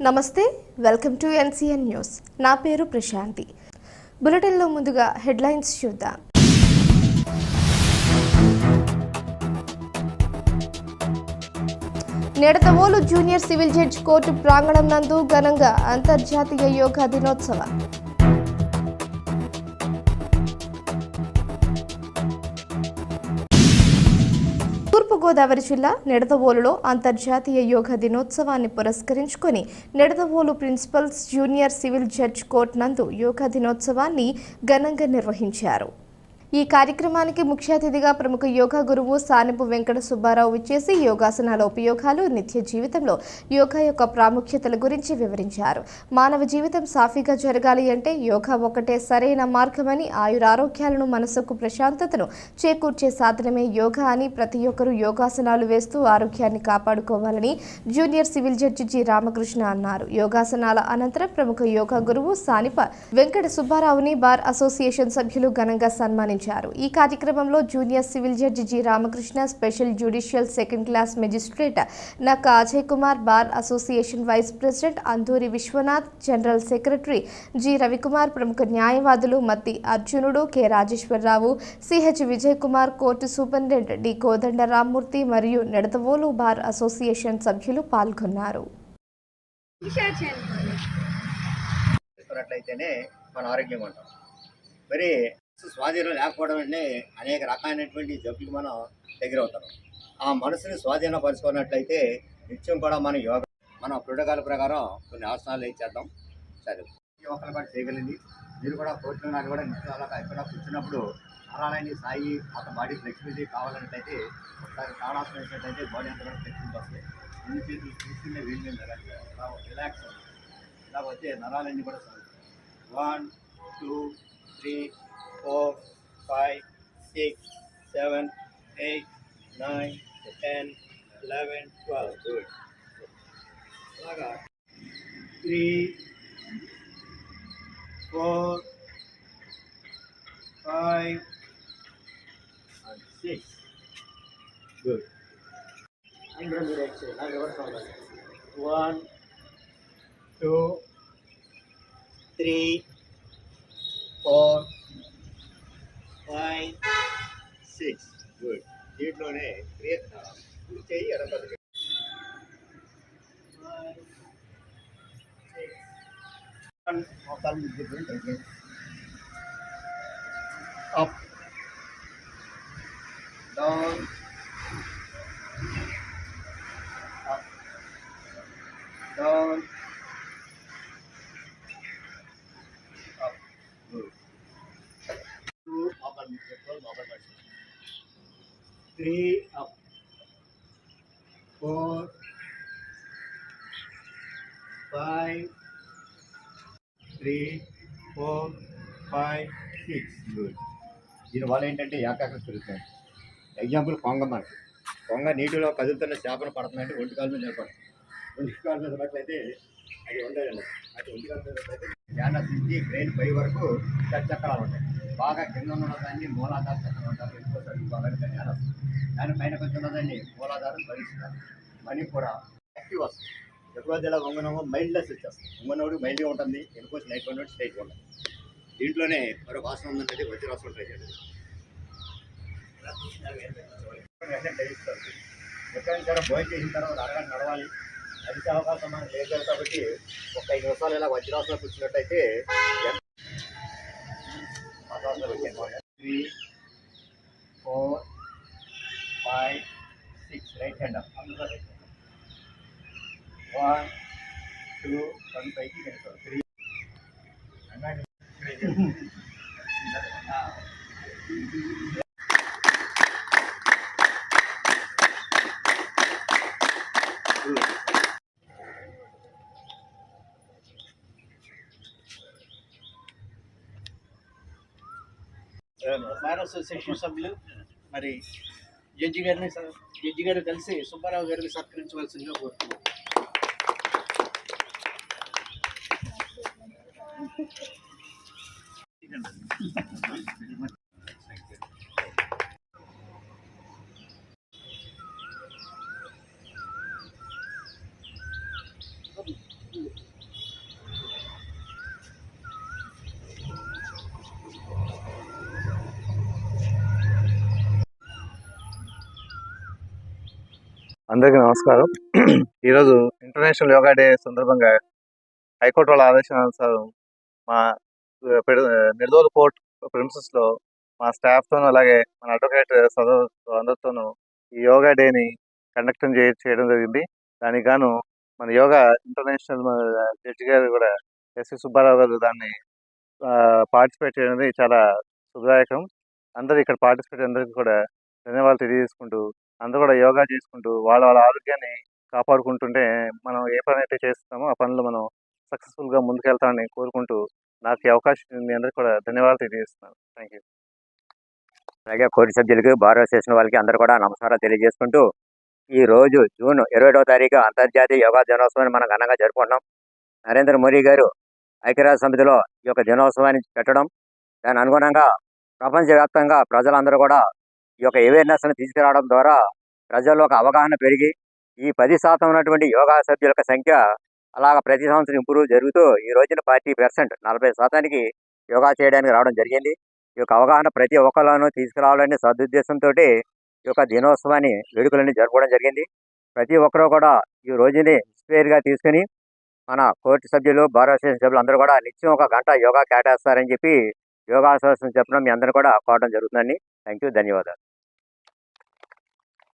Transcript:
నమస్తే welcome to NCN news. నా పేరు ప్రశాంతి. బులెటిన్లో ముందుగా హెడ్లైన్స్ చూద్దాం. Nidadavolu junior civil judge court ప్రాంగణం నందు ఘనంగా అంతర్జాతీయ యోగా దినోత్సవం. తూర్పుగోదావరి జిల్లా నిడదవోలులో అంతర్జాతీయ యోగా దినోత్సవాన్ని పురస్కరించుకొని Nidadavolu principals junior civil judge court నందు యోగా దినోత్సవాన్ని ఘనంగా నిర్వహించారు. ఈ కార్యక్రమానికి ముఖ్య అతిథిగా ప్రముఖ యోగా గురువు సానిపు వెంకట సుబ్బారావు విచ్చేసి యోగాసనాల ఉపయోగాలు నిత్య జీవితంలో యోగా యొక్క ప్రాముఖ్యతల గురించి వివరించారు. మానవ జీవితం సాఫీగా జరగాలి అంటే యోగా ఒకటే సరైన మార్గమని ఆయురారోగ్యాలను మనసుకు ప్రశాంతతను చేకూర్చే సాధనమే యోగా అని ప్రతి ఒక్కరూ యోగాసనాలు వేస్తూ ఆరోగ్యాన్ని కాపాడుకోవాలని junior civil judge G Ramakrishna అన్నారు. యోగాసనాల అనంతరం ప్రముఖ యోగా గురువు సానిప వెంకట సుబ్బారావుని బార్ అసోసియేషన్ సభ్యులు ఘనంగా సన్మానించారు. ఈ కార్యక్రమంలో junior civil judge G Ramakrishna special judicial second class magistrate Nakka Ajay Kumar bar association vice president Anduri Vishwanath general secretary G Ravikumar ప్రముఖ న్యాయవాదులు Matti Arjunudu K Rajeswara Rao CH Vijay Kumar court superintendent D Kodanda Rammurthy మరియు Nidadavolu bar association సభ్యులు పాల్గొన్నారు. మన ఆరోగ్యంగా ఉంటాం మరి స్వాధీనం లేకపోవడం అంటే అనేక రకాలైనటువంటి జబ్బులు మనం దగ్గరవుతాం. ఆ మనసుని స్వాధీనపరుచుకున్నట్లయితే నిత్యం కూడా మన యోగ మన ప్రోటోకాల్ ప్రకారం కొన్ని ఆసనాలు ఇచ్చేద్దాం సరే. ప్రతి ఒక్కరు కూడా చేయగలిగింది మీరు కూడా కోర్టులో నాకు కూడా నిత్యం అలా ఎక్కడ కూర్చున్నప్పుడు నరాలన్నీ సాయి ఒక బాడీ ఫ్లెక్సిబిలిటీ కావాలన్నట్లయితే ఒకసారి తాడాసనం వేసినట్లయితే బాడీ అంతా కూడా ఫ్లెక్సిబిలిటీ వస్తుంది. ఎన్ని చేతులు తీసుకునే వీలు రిలాక్స్ ఇలా వచ్చే నరాలన్నీ కూడా one two three four, five, six, seven, eight, nine, ten, eleven, twelve. Good. Three, four, five, and six. Good. I'm going. I'm going to count that. One, two, three, four, five six good దీంట్లోనే create కుడి చేయి ఎడపది up down up down up, move. Two up and control mobile machine. Three up. Four. Five. Three, four, five, six. Good. దీనివల్ల ఏంటంటే ఏకాగ్రత పెరుగుతుంది example కొంగ మనకి కొంగ నీటిలో కదులుతున్న చేపలు పడుతుందంటే ఒంటి కాలు మీద నిలబడుతుంది ఒంటి కాలు మీద పట్లయితే అది ఉండదండి అది ఒంటి కాలు మీద పడితే ధ్యానం నుంచి బ్రెయిన్ పై వరకు చక్రాలు ఉంటాయి బాగా కింద ఉన్న దాన్ని మూలాధార చక్రాలు ఉంటారు ఇంకోసారి బాగా ధ్యానం దానిపైన కొంచెం ఉన్నదాన్ని మూలాధారం భరిస్తారు మణిపుర యాక్టివ్ వస్తుంది. ఎప్పుడైతే ఇలా వంగనమో మైల్డ్నెస్ వచ్చేస్తుంది. వంగనోడు మైండ్గా ఉంటుంది. ఎనుకోసి నైట్ ఉన్నోడు స్ట్రైట్గా ఉంటుంది దీంట్లోనే మరో వాసన ఉందంటే వజ్రాసం ట్రై చేయండి ఎక్కడికైనా భోజనం చేసిన తర్వాత అరగంట నడవాలి. నడిచే అవకాశం మనకు లేదు కాబట్టి ఒక ఐదు నిమిషాలు ఇలా వజ్రాసనం కూర్చున్నట్టయితే three four five six right hand up అందరూ right hand one two one పైకి వెళ్ళిపోవాలి త్రీ బార్ అసోసియేషన్ సభ్యులు మరి జడ్జి గారిని జడ్జి గారు కలిసి సుబ్బారావు గారిని సత్కరించవలసిందిగా కోరుతున్నాం. అందరికీ నమస్కారం. ఈరోజు ఇంటర్నేషనల్ యోగా డే సందర్భంగా హైకోర్టు వాళ్ళ ఆదేశానుసారం మా పెడ- నిర్దోల్ కోర్ట్ ప్రిన్సెస్లో మా స్టాఫ్ తోను అలాగే మన అడ్వకేట్ సదస్సు అందరితోనూ ఈ యోగా డేని కండక్ట్ చేయడం జరిగింది. దానికి గాను మన యోగా ఇంటర్నేషనల్ జడ్జి గారు కూడా ఎస్వి సుబ్బారావు గారు దాన్ని పార్టిసిపేట్ చేయడం అనేది చాలా శుభదాయకం. అందరూ ఇక్కడ పార్టిసిపేట్ అందరికీ కూడా ధన్యవాదాలు తెలియజేసుకుంటూ అందరూ కూడా యోగా చేసుకుంటూ వాళ్ళ వాళ్ళ ఆరోగ్యాన్ని కాపాడుకుంటుంటే మనం ఏ పని అయితే చేస్తామో ఆ పనులు మనం సక్సెస్ఫుల్గా ముందుకెళ్తామని కోరుకుంటూ నాకు ఈ అవకాశం ఉంది మీ అందరికీ కూడా ధన్యవాదాలు తెలియజేస్తున్నాను. Thank you. అలాగే కోరి సభ్యులకి భారత చేసిన వాళ్ళకి అందరూ కూడా నమస్కారాలు తెలియజేసుకుంటూ ఈ రోజు జూన్ ఇరవై ఒకటో తారీఖు అంతర్జాతీయ యోగా దినోత్సవాన్ని మనం ఘనంగా జరుపుకుంటున్నాం. నరేంద్ర మోడీ గారు ఐక్యరాజ్య సమితిలో ఈ యొక్క దినోత్సవాన్ని పెట్టడం దాని అనుగుణంగా ప్రపంచవ్యాప్తంగా ప్రజలందరూ కూడా ఈ యొక్క అవేర్నెస్ని తీసుకురావడం ద్వారా ప్రజల్లో ఒక అవగాహన పెరిగి ఈ పది శాతం ఉన్నటువంటి యోగా సభ్యుల యొక్క సంఖ్య అలాగ ప్రతి సంవత్సరం ఇంప్రూవ్ జరుగుతూ ఈ రోజున ఫార్టీ పర్సెంట్ నలభై శాతానికి యోగా చేయడానికి రావడం జరిగింది. ఈ యొక్క అవగాహన ప్రతి ఒక్కరిలోనూ తీసుకురావాలనే సదుద్దేశంతో ఈ యొక్క దినోత్సవాన్ని వేడుకలన్నీ జరుపుకోవడం జరిగింది. ప్రతి ఒక్కరూ కూడా ఈ రోజుని ఇన్స్పైర్గా తీసుకుని మన కోర్టు సభ్యులు బార్ అసోసియేషన్ సభ్యులు అందరూ కూడా నిత్యం ఒక గంట యోగా కేటాయిస్తారని చెప్పి యోగా అసోసియేషన్ చెప్పడం మీ అందరూ కూడా కోవడం జరుగుతుందండి. థ్యాంక్ యూ ధన్యవాదాలు.